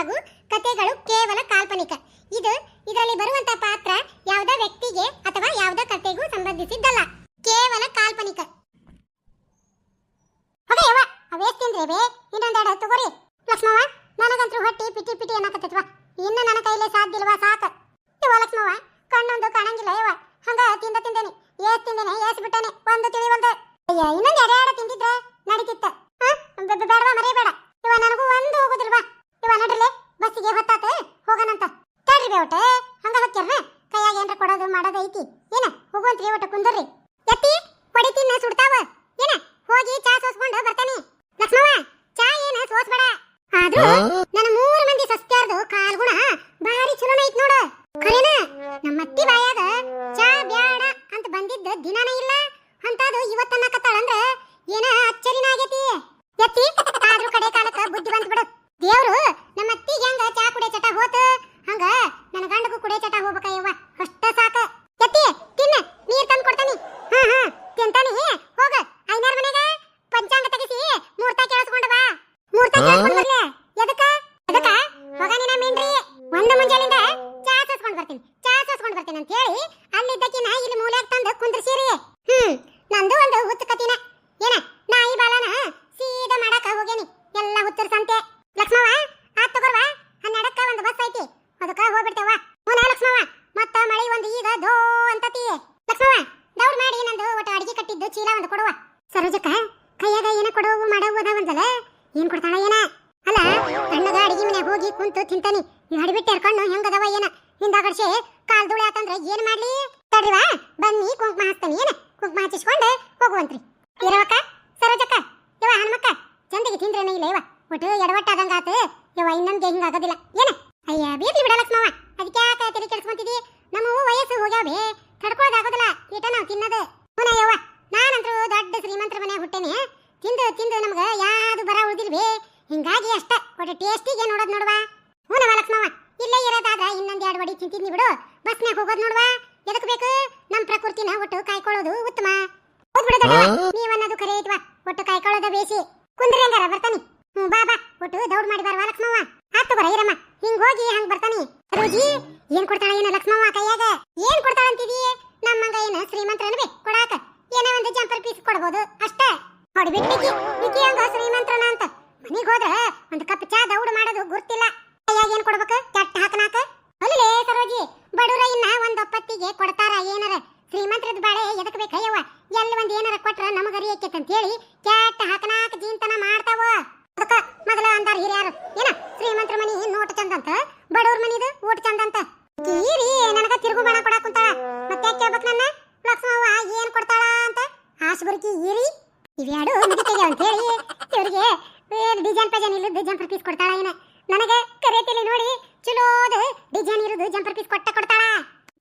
ಹಾಗೂ ಕಥೆಗಳು ಕೇವಲ ಕಾಲ್ಪನಿಕ. ಇದು ಇದರಲ್ಲಿ ಬರುವಂತ ಪಾತ್ರ ಯಾವುದೇ ವ್ಯಕ್ತಿಗೆ ಅಥವಾ ಯಾವುದೇ ಕಥೆಗೂ ಸಂಬಂಧಿಸಿದ್ದಲ್ಲ. ಕೇವಲ ಕಾಲ್ಪನಿಕ. ಅವೇಸ್ ತಿಂದ್ರಿ ಇನ್ನೊಂದೆರಡು ತಗೋರಿ ಲಕ್ಷ್ಮವ ನನಗಂತೂ ಹೊಟ್ಟಿ ಪಿಟಿ ಪಿಟಿ ಅನ್ನಕತ್ತೈತ್ವ ಇನ್ನು ನನ್ನ ಕೈಲೇ ಸಾಧ್ಯಲ್ವಾ ಸಾಕ ಯವ್ವ ಲಕ್ಷ್ಮವ್ವ ಕಣ್ಣೊಂದು ಕಾಣಂಗಿಲ್ಲ ಯವ್ವ ಹಂಗ ತಿಂದ ತಿಂದೇನಿ ಏಸ್ ತಿಂದೇನೆ ಏಸ್ ಬಿಟ್ಟೇನೆ ಒಂದು ತಿಳಿವಲ್ದು ಅಯ್ಯ ಇನ್ನೊಂದು ಎರಡೆರಡು ತಿಂದಿದ್ರೆ ನಡೀತಿತ್ತ ಹಾ ಬೆ- ಬೆ- ಬೇಡವಾ ಮರಿಬೇಡ ಇವ ನನಗೂ ಒಂದು ಹೋಗುದಿಲ್ವಾ ಇವ ನಡ್ರಲೆ ಬಸ್ಸಿಗೆ ಹೊತ್ತಾತ ಹೋಗನಂತ ತಡ್ರಿ ಬೇವಟೆ ಹಂಗ ಹೊಕ್ಕ್ಯಾರ್ನ ಕೈಯಾಗ ಏನ್ರ ಕೊಡೋದು ಮಾಡೋದು ಐತಿ ಏನ ಹೋಗುವಂತ್ರಿ ಒಟ್ಟು ಕುಂದರ್ರಿ ಎತ್ತಿ ಕೊಡಿ ತಿನ್ನ ಸುಡ್ತಾವ ಏನ ಹೋಗಿ ಚಾ ಸೋಸ್ಕೊಂಡು ಬರ್ತಾನೆ ಲಕ್ಷ್ಮವ್ವ ಚಾ ಏನ ಸೋಸ್ಬೇಡ ಆದ್ರೂ ನನ್ನ ಮೂರು ಮಂದಿ ಸಸ್ತ್ಯಾರ್ದು ಕಾಲ್ಗುಣ ಭಾರಿ ಚಲೋನ ಐತ್ ನೋಡು ಖರೇನ ನಮ್ಮ ಅತ್ತಿ ಬಾಯಾಗ ಚಾ ಬ್ಯಾಡ ಅಂತ ಬಂದಿದ್ದ ದಿನಾನೇ ಇಲ್ಲ ಅಂತಾದು ಇವತ್ತನ್ನ ಕತ್ತಾಳಂದ್ರ ಏನ ಅಚ್ಚರಿನ ಆಗೈತಿ ಎತ್ತಿ ಆದ್ರೂ ಕಡೆ ಕಾಲಕ್ಕ ಬುದ್ಧಿ ಬಂತ್ ಬಿಡು ದೇವ್ರು ನಮ್ಮ ಅತ್ತಿಗೆ ಹೆಂಗ ಚಾ ಕುಡಿಯ ಚಟ ಹೋತ ಹಂಗ ನನ್ನ ಗಂಡಗೂ ಕುಡಿಯ ಚಟ ಹೋಗ್ಬೇಕ ಯವ್ವ ಅಷ್ಟ ಸಾಕ ಎತ್ತಿ ತಿನ್ನ ನೀರ್ ತಂದ್ ಕೊಡ್ತಾನಿ ಹಾ ಹಾ ತಿಂತಾನಿ ಹೋಗ ಐನಾರ್ ಮನೆಗ ಪಂಚಾಂಗ ತೆಗಿಸಿ ಮೂರ್ತ ಕೇಳಿಸ್ಕೊಂಡ ಬಾ ಮೂರ್ತ ಕೇಳಿಸ್ಕೊಂಡ್ ಬರ್ಲೆ ಎದಕ್ಕ ಎದಕ್ಕ ಮಗ ನಿನ್ನ ಮೀನ್ರಿ ಒಂದು ಮುಂಜಾನಿಂದ ಚಾ ಸೋಸ್ಕೊಂಡ್ ಬರ್ತೀನಿ ಚಾ ಸೋಸ್ಕೊಂಡ್ ಬರ್ತೀನಿ ಅಂತ ಹೇಳಿ ಅಲ್ಲಿದ್ದಕಿನ ಇಲ್ಲಿ ಮೂಲೆಗ್ ತಂದು ಕುಂದ್ರಸಿರಿ ಹ್ಮ್ ನಂದು ಒಂದು ಹುತ್ತು ಕತಿನ ಏನ ನಾಯಿ ಬಾಲನ ಸೀದಾ ಮಾಡಾಕ ಹೋಗೇನಿ ಎಲ್ಲ ಹುತ್ತರ್ ಸಂತೆ ಲಕ್ಷ್ಮವ್ವ ಆತ್ ತಗೋರ್ವ ಹನ್ನೆರಡಕ್ಕ ಒಂದು ಬಸ್ ಐತಿ ಅದಕ್ಕ ಹೋಗ್ಬಿಡ್ತೇವ ಹೂನ ಲಕ್ಷ್ಮವ್ವ ಮತ್ತ ಮಳಿ ಒಂದು ಈಗ ದೋ ಅಂತತಿ ಲಕ್ಷ್ಮವ್ವ ದೌಡ್ ಮಾಡಿ ನಂದು ಒಟ್ಟು ಅಡಿಗೆ ಕಟ್ಟಿದ್ದು ಚೀಲ ಒಂದು ಕೊಡುವ ಸರೋಜಕ್ಕ ಕೈಯಾಗ ಏನ ಕೊಡುವು ಮಾಡವು ಅದಾವಂತಲ್ಲ ಏನ್ ಕೊಡ್ತಾಳ ಏನ ಅಲ್ಲ ತಣ್ಣಗ ಅಡಿಗೆ ಮನೆ ಹೋಗಿ ಕುಂತು ತಿಂತಾನಿ. ನಡಿಬಿಟ್ಟು ಎರ್ಕೊಂಡು ಹೆಂಗದವ ಏನ? ಹಿಂದಾಗಡ್ಸಿ ಕಾಲ್ ಧೂಳಿ ಆತಂದ್ರೆ ಏನ್ ಮಾಡ್ಲಿ? ತಡ್ರಿವಾ ಬನ್ನಿ ಕುಂಕುಮ ಹಾಕ್ತಾನೆ ಏನ? ಕುಂಕುಮ ಹಚ್ಚಿಸ್ಕೊಂಡು ಹೋಗುವಂತ್ರಿ. ಇರವಕ್ಕ, ಸರೋಜಕ್ಕ ಇವ ಹನುಮಕ್ಕ, ಚಂದಿಗೆ ತಿಂದ್ರೇನ ಇಲ್ಲ ಇವ ಒಟ್ಟು ಎಡವಟ್ಟಾದಂಗ ಆತು ಇವ ಹಿಂಗ ಆಗೋದಿಲ್ಲ ಏನ? ಅಯ್ಯ ಬೀದಿ ಬಿಡ ಲಕ್ಷ್ಮಮ್ಮ ಅದಕ್ಕೆ ಯಾಕೆ ತಲೆ ಕೆಡಿಸ್ಕೊಂತಿದಿ? ನಮ್ಮ ವಯಸ್ಸು ಹೋಗ್ಯಾವೆ ತಡ್ಕೊಳ್ಳೋದಾಗೋದಿಲ್ಲ ಈಟ ನಾವು ತಿನ್ನೋದು. ಹುನ ಯವ್ವ, ನಾನಂತರೂ ದೊಡ್ಡ ಶ್ರೀಮಂತರ ಮನೆ ಹುಟ್ಟೇನೆ. ತಿಂದು ತಿಂದು ನಮ್ಗೆ ಯಾವುದು ಬರ ಉಳಿದಿಲ್ವೇ? ಹಿಂಗಾಗಿ ಅಷ್ಟ. ಒಟ್ಟು ಟೇಸ್ಟಿಗೆ ನೋಡೋದ್ ನೋಡುವ. ಹೂನವ ಲಕ್ಷ್ಮವ್ವ. ಇಲ್ಲೇ ಇರೋದಾದ ಇನ್ನೊಂದ್ ಎರಡು ವಡಿ ತಿಂತೀನಿ ಬಿಡು. ಬಸ್ನ್ಯಾಗ ಹೋಗೋದ್ ನೋಡುವ. ಎದಕ್ ಬೇಕು? ನಮ್ ಪ್ರಕೃತಿನ ಒಟ್ಟು ಕಾಯ್ಕೊಳ್ಳೋದು ಉತ್ತಮ. ಹೋಗ್ಬಿಡೋದ ನೀವ್ ಅನ್ನೋದು ನೀವನ್ನೋದು ಖರೆ ಐತ್ವಾ ಒಟ್ಟು ಕಾಯ್ಕೊಳ್ಳೋದ ಬೇಸಿ. ಕುಂದ್ರಿ ಹಂಗಾರ ಬರ್ತಾನಿ. ಹ್ಞೂ ಬಾ ಬಾ. ಒಟ್ಟು ದೌಡ್ ಮಾಡಿ ಬರವಾ ಲಕ್ಷ್ಮವ್ವ. ಆತು ಬರ ಇರಮ್ಮ. ಹಿಂಗ್ ಹೋಗಿ ಹಂಗ್ ಬರ್ತಾನಿ. ರೋಜಿ ಏನ್ ಕೊಡ್ತಾಳ ಏನ ಲಕ್ಷ್ಮವ್ವ ಕೈಯಾಗ? ಒಂದು ಕಪ್ ಚಾ ದೌಡ್ ಮಾಡೋದು ಗುರ್ತಿಲ್ಲ. ಕೈಯಾಗ ಏನ್ ಕೊಡ್ಬೇಕು? ಕೆಟ್ಟ ಹಾಕನಾಕ? ಅಲ್ಲೇ ಸರೋಜಿ ಬಡೂರ ಇನ್ನ ಒಂದ್ ಒಪ್ಪತ್ತಿಗೆ ಕೊಡ್ತಾರ ಏನಾರ? ಶ್ರೀಮಂತರದ ಬಾಳೆ ಎದಕ್ ಬೇಕಯ್ಯವ ಎಲ್ಲಿ ಒಂದ್ ಏನಾರ ಕೊಟ್ರ ನಮಗ ಅರಿಯಕ್ಕೆ ಅಂತ ಹೇಳಿ ಕೆಟ್ಟ ಹಾಕನಾಕ ಜೀಂತನ ಮಾಡ್ತಾವ. ಅದಕ್ಕ ಮೊದಲ ಅಂದಾರ ಹಿರಿಯರು, ಏನ ಶ್ರೀಮಂತರ ಮನಿ ನೋಟ್ ಚಂದಂತ ಬಡವ್ರ ಮನಿದು ಊಟ ಚಂದಂತ ಕೀರಿ, ನನಗ ತಿರುಗು ಬಣ ಕೊಡಾಕ್ ಕುಂತಾಳ. ಮತ್ತೆ ಕೇಳ್ಬೇಕು ನನ್ನ? ಲಕ್ಷ್ಮವ್ವ ಏನ್ ಕೊಡ್ತಾಳ ಅಂತ? ಹಾಸ್ಬರ್ಕಿ ಈರಿ ಇವ್ಯಾಡು ಮುಗಿತೆಗೆ ಅಂತ ಹೇಳಿ ಇವ್ರಿಗೆ ಡಿಸೈನ್ ಪಜನ್ ಇಲ್ಲದ ಜಂಪರ್ ಪೀಸ್ ಕೊಡ್ತಾಳ ಏನ? ನನಗೆ ಕರೆತಿಲಿ ನೋಡಿ ಚಲೋದ ಡಿಸೈನ್ ಇರೋದು ಜಂಪರ್ ಪೀಸ್ ಕೊಟ್ಟ ಕೊಡ್ತಾಳ.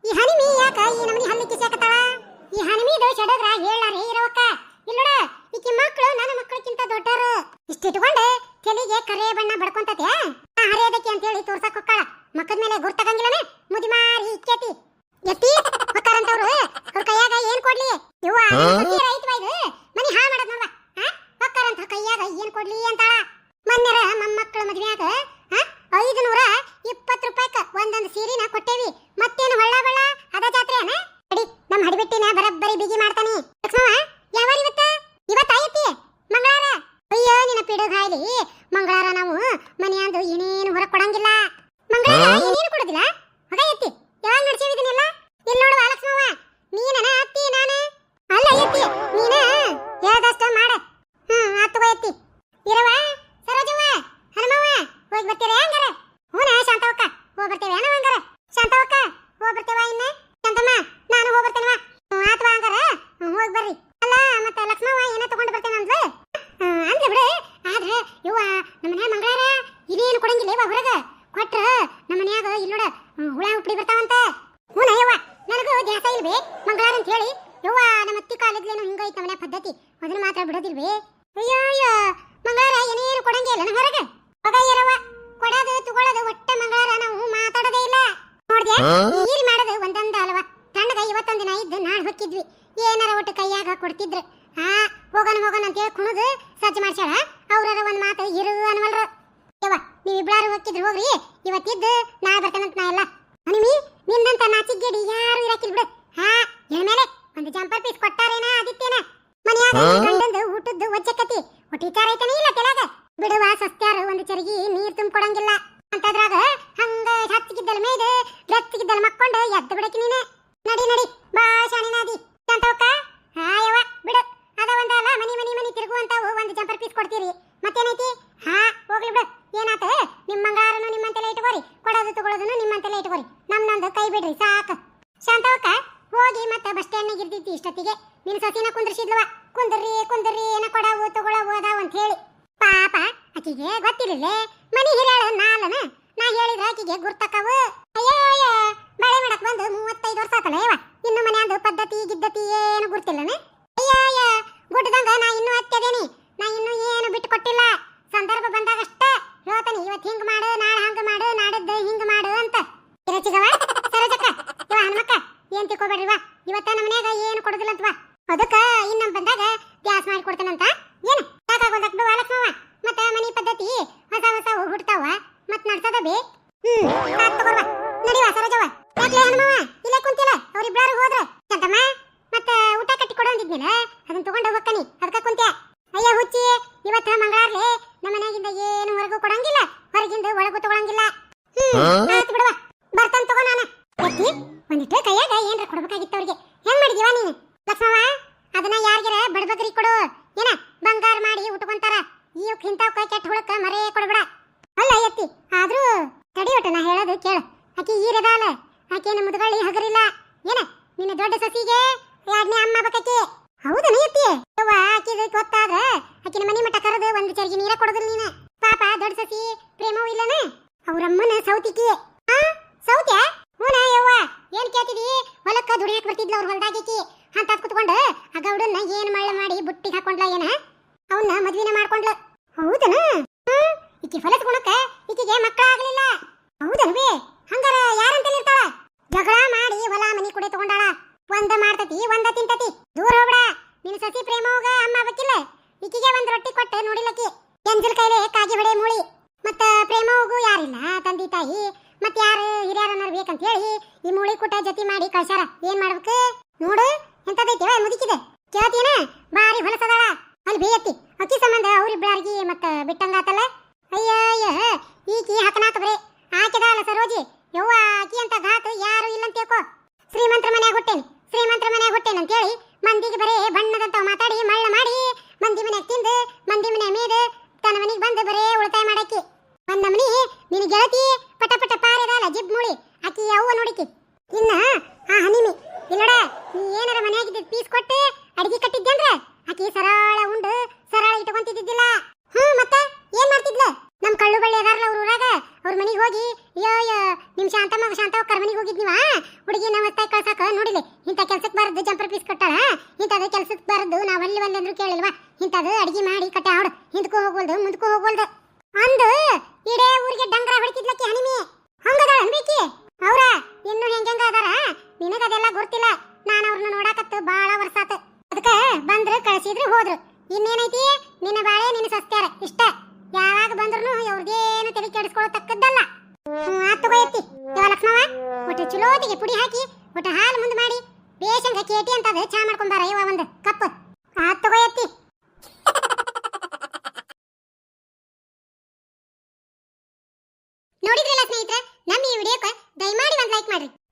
ಈ ಹನಿಮಿ ಯಾಕ ಈ ನಮನಿ ಹಲ್ಲಿಕ್ಕೆ ಸೇಕತಾಳ ಈ ಹನಿಮಿದು ಶಡಗ್ರ ಹೇಳಾರೆ ಇರೋಕ ಇಲ್ಲೋಡ ಈಕಿ ಮಕ್ಕಳು ನನ್ನ ಮಕ್ಕಳಕ್ಕಿಂತ ದೊಡ್ಡರು. ಇಷ್ಟಿಟ್ಕೊಂಡು ತಲೆಗೆ ಕರೆ ಬಣ್ಣ ಬಡ್ಕೊಂತತೆ ಹರಿಯೋದಕ್ಕೆ ಅಂತ ಹೇಳಿ ತೋರ್ಸಕ್ ಹೊಕ್ಕಾಳ. ಮಕ್ಕದ ಮೇಲೆ ಗುರ್ತಗಂಗಿಲ್ಲನೆ ಮುದಿ ಮಾರಿ ಇಕ್ಕೇತಿ ಎತ್ತಿ ಹೊಕ್ಕಾರಂತವ್ರು ಅವ್ರ ಕೈಯಾಗ ಏನ್ ಕೊಡ್ಲಿ? ಇವ್ವ ಇದು ಮನಿ ಹಾ ಮಾಡದ್ ನೋಡ್ವ ಹಾ ಹೊಕ್ಕಾರಂತ ಏನ್ ಕೊಡ್ಲಿ ಅಂತಾಳ? ಮೊನ್ನೆರ ಮೊಮ್ಮಕ್ಕಳ ಮದ್ವೆಯಾಗ ಐದು ನೂರ ಇಪ್ಪತ್ತು ರೂಪಾಯಿಕ ಒಂದೊಂದು ಸೀರಿನ ಕೊಟ್ಟೇವಿ. ಮತ್ತೇನು ಹೊಳ್ಳ ಬಳ್ಳ? ಅದ ಜಾತ್ರೆನ? ಅಡಿ ನಮ್ಮ ಹಡಿಬಿಟ್ಟಿನ ಬರಬ್ಬರಿ ಬಿಗಿ ಮಾಡ್ತಾನೆ. ಲಕ್ಷ್ಮವ್ವ ಯಾವ ಇವತ್ತ? ಇವತ್ತ ಐತಿ ಮಂಗಳಾರ? ಅಯ್ಯೋ, ನಿನ್ನ ಪಿಡುಗಾಯ್ಲಿ. ಮಂಗಳಾರ ನಾವು ಮನೆಯಂದು ಏನೇನು ಹೊರ ಕೊಡಂಗಿಲ್ಲ ಮಂಗಳಾರ ಏನೇನು ಕೊಡೋದಿಲ್ಲ ಮಗ ಎತ್ತಿ ಯಾವಾಗ ನಡ್ಸೇವಿ ಇದನ್ನೆಲ್ಲ ಇಲ್ಲಿ ನೋಡುವ ಲಕ್ಷ್ಮವ್ವ ನೀನನ ಅತ್ತಿ ನಾನು ಅಲ್ಲ ಎತ್ತಿ ನೀನ ಹೇಳ್ದಷ್ಟ ಮಾಡ ಹ್ಮ್ ಆತು ಎತ್ತಿ ಇರವ ಸರೋಜವ್ವ ಹನುಮವ್ವ ಹೋಗಿ ಬರ್ತೀರಾ ಹಂಗಾರ ಹೂನ ಶಾಂತವಕ್ಕ ಹೋಗಿ ಬರ್ತೇವೆ ಏನೋ ಹಂಗಾರ. ಶಾಂತವಕ್ಕ ಹೋಗಿ ಬರ್ತೇವ ಇನ್ನ? ಶಾಂತಮ್ಮ, ನಾನು ಹೋಗಿ ಬರ್ತೇನವ ಆತ್ವಾ ಹಂಗಾರ. ಹೋಗಿ ಬರ್ರಿ. ಅಲ್ಲ, ಮತ್ತೆ ಲಕ್ಷ್ಮವ್ವ ಏನ ತಗೊಂಡು ಬರ್ತೇನೆ ಅಂದ್ರೆ ಅಂದ್ಲು ಬಿಡು. ಆದ್ರೆ ಇವ್ವ ನಮ್ಮ ಮನ್ಯಾಗ ಮಂಗಳಾರ, ಇದೇನು ಕೊಡಂಗಿಲ್ಲ ಇವ ಹೊರಗ. ಕೊಟ್ರ ನಮ್ಮ ಮನ್ಯಾಗ ಇಲ್ಲೋಡ ಹುಳ ಹುಪ್ಪಡಿ ಬರ್ತಾವಂತ. ಹೂನ ಯವ್ವ, ನನಗೂ ದ್ಯಾಸ ಇಲ್ವೇ? ಮಂಗಳಾರ ಅಂತ ಹೇಳಿ. ಯವ್ವ, ನಮ್ಮ ಅತ್ತಿ ಕಾಲದ್ಲೇನು ಹಿಂಗೈತೆ ನಮ್ಮ ಮನ್ಯಾಗ ಪದ್ಧತಿ. ಅದನ್ನ ಮಾತ್ರ ಬಿಡೋದಿಲ್ವೇ? ಅಯ್ಯೋ ಮಂಗಳಾರ, ಏನೇನು ಕೊಡಂಗಿಲ್ಲ ಇಲ್ಲ ಹೊರಗ. ಇರವ ಕೊಡೋದು ತಗೊಳ್ಳೋದು ಒಟ್ಟ ಮಂಗಳಾರ ನಾವು ಮಾತಾಡೋದೇ ಇಲ್ಲ. ನೋಡ್ದೆ ಏನ್ ಮಾಡೋದು ಒಂದೊಂದ ಅಲ್ವಾ ತಣ್ಣಗ ಇವತ್ತೊಂದ್ ದಿನ ಇದ್ದು ನಾಳೆ ಹೊಕ್ಕಿದ್ವಿ. ಏನಾರ ಒಟ್ಟು ಕೈಯಾಗ ಕೊಡ್ತಿದ್ರು. ಹಾ ಹೋಗೋಣ ಹೋಗೋಣ ಅಂತ ಹೇಳಿ ಕುಣದು ಸಜ್ಜು ಮಾಡ್ಸ್ಯಾಳ. ಅವ್ರಾರ ಒಂದ್ ಮಾತು ಇರು ಅನ್ವಲ್ರು. ಯವ್ವ ನೀವಿಬ್ಳಾರು ಹೋಗಿದ್ರು ಹೋಗ್ರಿ. ಇವತ್ತಿದ್ದು ನಾ ಬರ್ತೇನಂತ ನಾ ಎಲ್ಲ. ಅನಿಮಿ ನಿನ್ನಂತ ನಾಚಿಗೇಡಿ ಯಾರು ಇರಕಿಲ್ ಬಿಡು. ಹಾ ಮೇಲೆ? ಒಂದು ಜಂಪರ್ ಪೀಸ್ ಕೊಟ್ಟಾರೇನ ಆದಿತ್ಯನ? ಮನ್ಯಾಗ ಗಂಡಂದು ಊಟದ್ದು ಒಜ್ಜಕತಿ ಒಟ್ಟು ವಿಚಾರ ಐತನೇ ಇಲ್ಲ ತೆಲಾಗ. ಬಿಡುವ ಸಸ್ತ್ಯಾರ ಒಂದು ಚರಗಿ ನೀರ್ ತುಂಬಿಕೊಡಂಗಿಲ್ಲ ಅಂತದ್ರಾಗ ಹಂಗ ಹತ್ತಿಗಿದ್ದಲ್ ಮೇದ ಬೆತ್ತಿಗಿದ್ದಲ್ ಮಕ್ಕೊಂಡು ಎದ್ದು ಬಿಡಕ್ಕೆ ನೀನೆ. ನಡಿ ನಡಿ, ಬಾ ಶಾಣಿನಾದಿ ಅಂತವಕ್ಕ ಹಾ, ಯವ್ವ, ಬಿಡು. ಅದ ಒಂದಲ್ಲ ಮನಿ ಮನಿ ಮನಿ ತಿರುಗುವಂತಾವು ಒಂದು ಜಂಪರ್ ಪೀಸ್ ಕೊಡ್ತೀರಿ. ಮತ್ತೇನೈತಿ? ಹಾ, ಹೋಗ್ಲಿ ಬಿಡು. ಏನಾತ? ನಿಮ್ಮ ಮಂಗಾರನು ನಿಮ್ಮಂತೆಲ್ಲ ಇಟ್ಕೋರಿ, ಕೊಡೋದು ತಗೊಳ್ಳೋದನ್ನು ನಿಮ್ಮಂತೆಲ್ಲ ಇಟ್ಕೋರಿ. ನಮ್ಮನೊಂದು ಕೈ ಬಿಡ್ರಿ, ಸಾಕು. ಶಾಂತವಕ್ಕ, ಹೋಗಿ ಮತ್ತೆ ಬಸ್ ಸ್ಟ್ಯಾಂಡ್ನಾಗ ಇರ್ತಿತ್ತು ಇಷ್ಟೊತ್ತಿಗೆ. ನಿನ್ನ ಸಸಿನ ಕುಂದ್ರಿಸಿದ್ಲವ ಕುಂದ್ರಿ ಕುಂದ್ರಿ, ಏನ ಕೊಡವು, ತಗೊಳವು, ಅದಾವ ಅಂತ ಹೇಳಿ. ಪಾಪ, ಆಕಿಗೆ ಗೊತ್ತಿರಲಿಲ್ಲ. ಮನಿ ಹಿರಿಯಾಳ ನಾಲನ. ನಾ ಹೇಳಿದ್ರ ಆಕಿಗೆ ಗುರ್ತಕ್ಕವು ಅಯ್ಯೋ ಅಯ್ಯೋ, ಬಳೆ ಮಾಡಕ್ ಬಂದು ಮೂವತ್ತೈದು ವರ್ಷ ಆತಲ್ಲ ಯವ್ವ ಇನ್ನು ಮನ್ಯಾಂದು ಪದ್ಧತಿ ಗಿದ್ದತಿ ಏನು ಗುರ್ತಿಲ್ಲನ? ಅಯ್ಯೋ ಗುಡ್ಡದಂಗ ನಾ ಇನ್ನೂ ಹತ್ತದೇನಿ ನಾ ಇನ್ನೂ ಏನು ಬಿಟ್ಟು ಕೊಟ್ಟಿಲ್ಲ ಸಂದರ್ಭ ಬಂದಾಗಷ್ಟ ಹೇಳ್ತಾನೆ ಇವತ್ತು ಹಿಂಗ್ ಮಾಡು, ನಾಳೆ ಹಂಗ ಮಾಡು, ನಾಡದ್ದು ಹಿಂಗ್ ಮಾಡು ಅಂತ. ಇರಚಿಗವ ಸರೋಜಕ್ಕ, ಇವ ಹನುಮಕ್ಕ, ಏನ್ ತಿಳ್ಕೊಬೇಡ್ರಿ ವಾ ಇವತ್ತ ನಮ್ಮ ಮನ್ಯಾಗ ಏನು ಕೊಡುದಿಲ್ಲ ಅಂತವಾ ಅದಕ್ಕ ಇನ್ನು ಬಂದಾಗ ಗ್ಯಾಸ್ ಮಾಡಿ ಕೊಡ್ತಾನಂತ ಏನು ಸಾಕಾಗೋದಕ್ ಬಿಡು ಲಕ್ಷ್ಮವ್ವ ಮತ್ತ ಮನಿ ಪದ್ಧತಿ ಹೊಸ ಹೊಸ ಹುಡ್ತಾವ ಮತ್ ನಡ್ಸದ ಬೇ ಸಾಕ್ ತಗೋರ್ವ ನಡಿವ ಸರೋಜವ್ವ. ಯಾಕ್ಲೆ ಹನುಮವ್ವ? ಇಲ್ಲೇ ಕುಂತಿಲ್ಲ. ಹೋದ್ರ. ಮತ್ತ ಊಟ ಕಟ್ಟಿ ಕೊಡು ಅಂದಿದ್ನಿಲ್ಲ. ಅದನ್ನ ತಗೊಂಡು ಹೋಗ್ಕನಿ ಅದಕ್ಕ ಕುಂತ್ಯ. ಅಯ್ಯ ಹುಚ್ಚಿ. ಇವತ್ತ ಮಂಗಳಾರ್ಲೆ. ನಮ್ಮ ಮನ್ಯಾಗಿಂದ ಏನು ಹೊರಗೂ ಕೊಡಂಗಿಲ್ಲ. ಹೊರಗಿಂದ ಒಳಗೂ ತಗೊಳಂಗಿಲ್ಲ. ಹ್ಮ್ ಆಯ್ತು ಬಿಡುವ ಬರ್ತಾನ ತಗೋ ನಾನು ಎತ್ತಿ ಒಂದಿಟ್ಟು ಕೈಯಾಗ ಏನ್ರ ಕೊಡ್ಬೇಕಾಗಿತ್ತು ಅವ್ರಿಗೆ ಹೆಂಗ್ ಮಾಡಿದೀವ ನೀನು ಲಕ್ಷ್ಮವ್ವ ಅದನ್ನ ಯಾರಿಗಾರ ಬಡಬಗ್ರಿ ಕೊಡು ಏನ ಬಂಗಾರ ಮಾಡಿ ಉಟ್ಕೊಂತಾರ ಇವಕ್ ಇಂಥವ್ ಕೈ ಕೆಟ್ಟ ಹುಳಕ್ಕ ಮರೇ ಕೊಡ್ಬೇಡ ಅಲ್ಲ ಎತ್ತಿ ಆದ್ರೂ ತಡಿ ಒಟ್ಟು ನಾ ಹೇಳೋದು ಕೇಳು ಆಕಿ ಈರದಾಲ ಆಕೇನ ಮುದುಗಳಿ ಹಗರಿಲ್ಲ? ಏನ? ನಿನ್ನ ದೊಡ್ಡ ಸಸಿಗೆ? ಯಾಡ್ನೆ ಅಮ್ಮ ಬಕಕ್ಕೆ? ಹೌದನ ಎತ್ತಿ ಅವ್ವ ಆಕಿದ ಗೊತ್ತಾದ್ರ ಆಕಿನ ಮನಿ ಮಟ್ಟ ಕರೆದು ಒಂದು ಚರ್ಗಿ ನೀರ ಕೊಡೋದಿಲ್ಲ ನೀನ. ಪಾಪ, ದೊಡ್ಡ ಸಸಿ, ಪ್ರೇಮವೂ ಇಲ್ಲನ? ಅವ್ರಮ್ಮನ ಸೌತಿಕಿ. ಆ? ಸೌತೆ ಹೂನ ಯವ್ವ? ಏನ್ ಕೇಳ್ತಿದಿ? ಹೊಲಕ್ಕ ದುಡಿಯಕ್ ಬರ್ತಿದ್ಲ ಅವ್ರ ಹೊಲದಾಗಿಕಿ ಅಂತ ಕುತ್ಕೊಂಡು ಆ ಗೌಡನ್ನ ಏನ್ ಮಳ್ಳ ಮಾಡಿ ಬುಟ್ಟಿ ಹಾಕೊಂಡ್ಲ ಏನ? ಅವನ್ನ ಮದ್ವಿನ ಮಾಡ್ಕೊಂಡ್ಲ. ಹೌದನ? ಈಕಿ ಹೊಲದ ಗುಣಕ್ಕ ಈಕಿಗೆ ಮಕ್ಕಳ ಆಗ್ಲಿಲ್ಲ ಹೌದಲ್ವೇ ಹಂಗಾರ ಇರ್ತಾಳ ಜಗಳ ಮಾಡಿ ಹೊಲ ಮನಿ ಕುಡಿ ತಗೊಂಡಾಳ. ಒಂದ ಮಾಡ್ತತಿ, ಒಂದ ತಿಂತತಿ. ದೂರ ಹೋಗ್ಬಿಡ. ನಿನ್ನ ಸಸಿ ಪ್ರೇಮ ಹೋಗ, ಅಮ್ಮ ಬಕ್ಕಿಲ್ಲ. ಇಕ್ಕಿಗೆ ಒಂದ್ ರೊಟ್ಟಿ ಕೊಟ್ಟೆ ನೋಡಿಲಕ್ಕಿ. ಎಂಜಲ್ ಕೈಲೆ ಕಾಗಿ ಹೊಡೆ ಮೂಳಿ. ಮತ್ತ ಪ್ರೇಮ ಹೋಗು ಯಾರಿಲ್ಲ, ತಂದಿ ತಾಯಿ. ಮತ್ ಯಾರು ಹಿರಿಯರನ್ನಾರು ಬೇಕಂತ ಹೇಳಿ ಈ ಮೂಳಿ ಕೂಟ ಜೊತೆ ಮಾಡಿ ಕಳ್ಸಾರ ಏನ್ ಮಾಡ್ಬೇಕು? ನೋಡು ಎಂತದೈತಿವ ಮುದುಕಿದೆ. ಕೇಳ್ತೀನ ಬಾರಿ ಹೊಲಸದಾಳ. ಅಲ್ಲಿ ಬೇಯತ್ತಿ. ಅಕ್ಕಿ ಸಂಬಂಧ ಅವ್ರಿಬ್ಳಾರ್ಗಿ ಮತ್ತ ಬಿಟ್ಟಂಗಾತಲ್ಲ. ಅಯ್ಯ ಅಯ್ಯ ಈಕಿ ಹತನಾತ ಬರೇ ಆಕೆದಾಳ ಸರೋಜಿ ಯವ್ವ ಆಕಿ ಅಂತ ಘಾತ ಯಾರು ಇಲ್ಲ ಅಂತ ತಿಳ್ಕೊ ಶ್ರೀಮಂತರ ಮನ್ಯಾಗ ಹುಟ್ಟೇನಿ ಶ್ರೀಮಂತರ ಮನ್ಯಾಗ ಹುಟ್ಟೇನಿ ಅಂತ ಹೇಳಿ ಮಂದಿಗೆ ಬರೇ ಬಣ್ಣದಂತವ್ ಮಾತಾಡಿ ಮಳ್ಳ ಮಾಡಿ ಮಂದಿ ಮನ್ಯಾಗ ತಿಂದು ಮಂದಿ ಮನ್ಯಾಗ ಮೇದು ತನ್ನ ಮನೆಗೆ ಬಂದು ಬರೇ ಉಳಿತಾಯ ಮಾಡಾಕಿ ಒಂದ್ ನಮ್ನಿ ನಿನ್ ಗೆಳತಿ ಪಟ ಪಟ ಪಾರದಲ್ಲ ಜಿಬ್ ಮುಳಿ ಆಕಿ ಅವ್ವ ನೋಡಿಕಿ ಇನ್ನ ಆ ಹನಿಮಿ ಇಲ್ಲಡ ನೀ ಏನಾರ ಮನೆಯಾಗಿದ್ದ ಪೀಸ್ ಕೊಟ್ಟು ಅಡಿಗೆ ಕಟ್ಟಿದ್ದಂದ್ರ ಆಕಿ ಸರಳ ಉಂಡು, ಸರಳ ಇಟ್ಕೊಂತಿದ್ದಿಲ್ಲ ಹ್ಮ್, ಮತ್ತ ಏನ್ ಮಾಡ್ತಿದ್ಲ? ನಮ್ ಕಳ್ಳು ಬಳ್ಳಿ ಅದಾರಲ್ಲ ಅವ್ರ ಊರಾಗ, ಅವ್ರ ಮನೆಗೆ ಹೋಗಿ, ಅಯ್ಯೋ ಯೋ ನಿಮ್ ಶಾಂತಮ್ಮ ಶಾಂತವಕ್ಕರ ಹೋಗಿದ್ ಹೋಗಿದ್ನಿವ ಹುಡುಗಿ ನಮ್ಮ ಕಳ್ಸಾಕ, ನೋಡಿಲಿ, ಇಂಥ ಕೆಲ್ಸಕ್ಕೆ ಬರದು ಜಂಪರ್ ಪೀಸ್ ಕೊಟ್ಟಾಳ? ಇಂಥದ್ದು ಕೆಲ್ಸಕ್ಕೆ ಬರದು ನಾವ್ ಅಲ್ಲಿ ಅಲ್ಲಿ ಅಂದ್ರು ಕೇಳಿಲ್ವಾ? ಇಂಥದ್ದು ಅಡಿಗೆ ಮಾಡಿ ಕಟ್ಟೆ ಆಡು ಹಿಂದಕ್ಕೂ ಹೋಗೋಲ್ದು ಮುಂದಕ್ಕೂ ಹೋಗೋಲ್ದು ಅಂದು, ಇಡೇ ಊರಿಗೆ ಡಂಗ್ರ ಹೊಡಿತಿದ್ಲಕ್ಕಿ ಹನಿಮಿ. ಹಂಗದ ಅನ್ಬೇಕಿ ಅವ್ರ, ಇನ್ನು ಹೆಂಗೆಂಗ ಅದಾರ? ನಿನಗ ಅದೆಲ್ಲ ಗೊತ್ತಿಲ್ಲ. ನಾನು ಅವ್ರನ್ನ ನೋಡಾಕತ್ತು ಬಾಳ ವರ್ಷ ಆತ. ಅದಕ್ಕ ಬಂದ್ರು, ಕಳ್ಸಿದ್ರು, ಹೋದ್ರು. ಇನ್ನೇನೈತಿ? ನಿನ್ನ ಬಾಳೆ ನಿನ್ನ ಸಸ್ತ್ಯಾರ ಇಷ್ಟ. ಯಾವಾಗ ಬಂದ್ರು ಅವ್ರದೇನು ತಲೆ ಕೆಡಿಸ್ಕೊಳ್ಳತಕ್ಕದ್ದಲ್ಲ ಹ್ಮ್, ಆತ್ ತಗೋ ಎತ್ತಿ. ಇವ ಲಕ್ಷ್ಮವ ಒಟ್ಟು ಚಲೋತಿಗೆ ಪುಡಿ ಹಾಕಿ, ಒಟ್ಟು ಹಾಲು ಮುಂದೆ ಮಾಡಿ. ಬೇಷಂಗ ಕೇಟಿ ಅಂತದ ಚಾ ಮಾಡ್ಕೊಂಬಾರ ಇವ ಒಂದು ಕಪ್.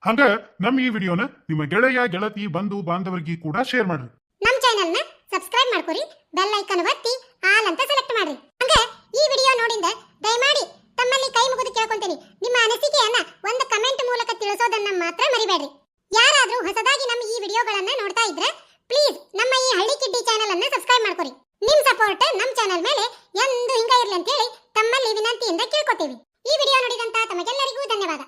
ಹಂಗ ನಮ್ಮ ಈ ವಿಡಿಯೋನ ನಿಮ್ಮ ಗೆಳೆಯ, ಗೆಳತಿ, ಬಂಧು, ಬಾಂಧವರಿಗೆ ಕೂಡ ಶೇರ್ ಮಾಡ್ರಿ. ನಮ್ಮ ಚಾನೆಲ್ನ ಸಬ್ಸ್ಕ್ರೈಬ್ ಮಾಡ್ಕೊರಿ ಬೆಲ್ ಐಕಾನ್ ಒತ್ತಿ ಆಲ್ ಅಂತ ಸೆಲೆಕ್ಟ್ ಮಾಡ್ರಿ. ಹಂಗ ಈ ವಿಡಿಯೋ ನೋಡಿಂದ ದಯಮಾಡಿ ತಮ್ಮಲ್ಲಿ ಕೈ ಮುಗಿದು ಕೇಳ್ಕೊಂತೀನಿ. ನಿಮ್ಮ ಅನಿಸಿಕೆಯನ್ನ ಒಂದು ಕಮೆಂಟ್ ಮೂಲಕ ತಿಳಿಸೋದನ್ನ ಮಾತ್ರ ಮರಿಬೇಡಿ ಯಾರಾದ್ರೂ ಹೊಸದಾಗಿ ನಮ್ಮ ಈ ವಿಡಿಯೋಗಳನ್ನ ನೋಡ್ತಾ ಇದ್ರೆ ಪ್ಲೀಸ್ ನಮ್ಮ ಈ ಹಳ್ಳಿ ಕಿಡ್ಡಿ ಚಾನೆಲ್ ಅನ್ನ ಸಬ್ಸ್ಕ್ರೈಬ್ ಮಾಡ್ಕೊರಿ. ನಿಮ್ ಸಪೋರ್ಟ್ ನಮ್ಮ ಚಾನೆಲ್ ಮೇಲೆ ಎಂದು ಹಿಂಗ ಇರ್ಲಿ ಅಂತ ಹೇಳಿ ತಮ್ಮಲ್ಲಿ ವಿನಂತಿಯಿಂದ ಕೇಳ್ಕೊತೀವಿ. ಈ ವಿಡಿಯೋ ನೋಡಿದಂತ ತಮಗೆಲ್ಲರಿಗೂ ಧನ್ಯವಾದ.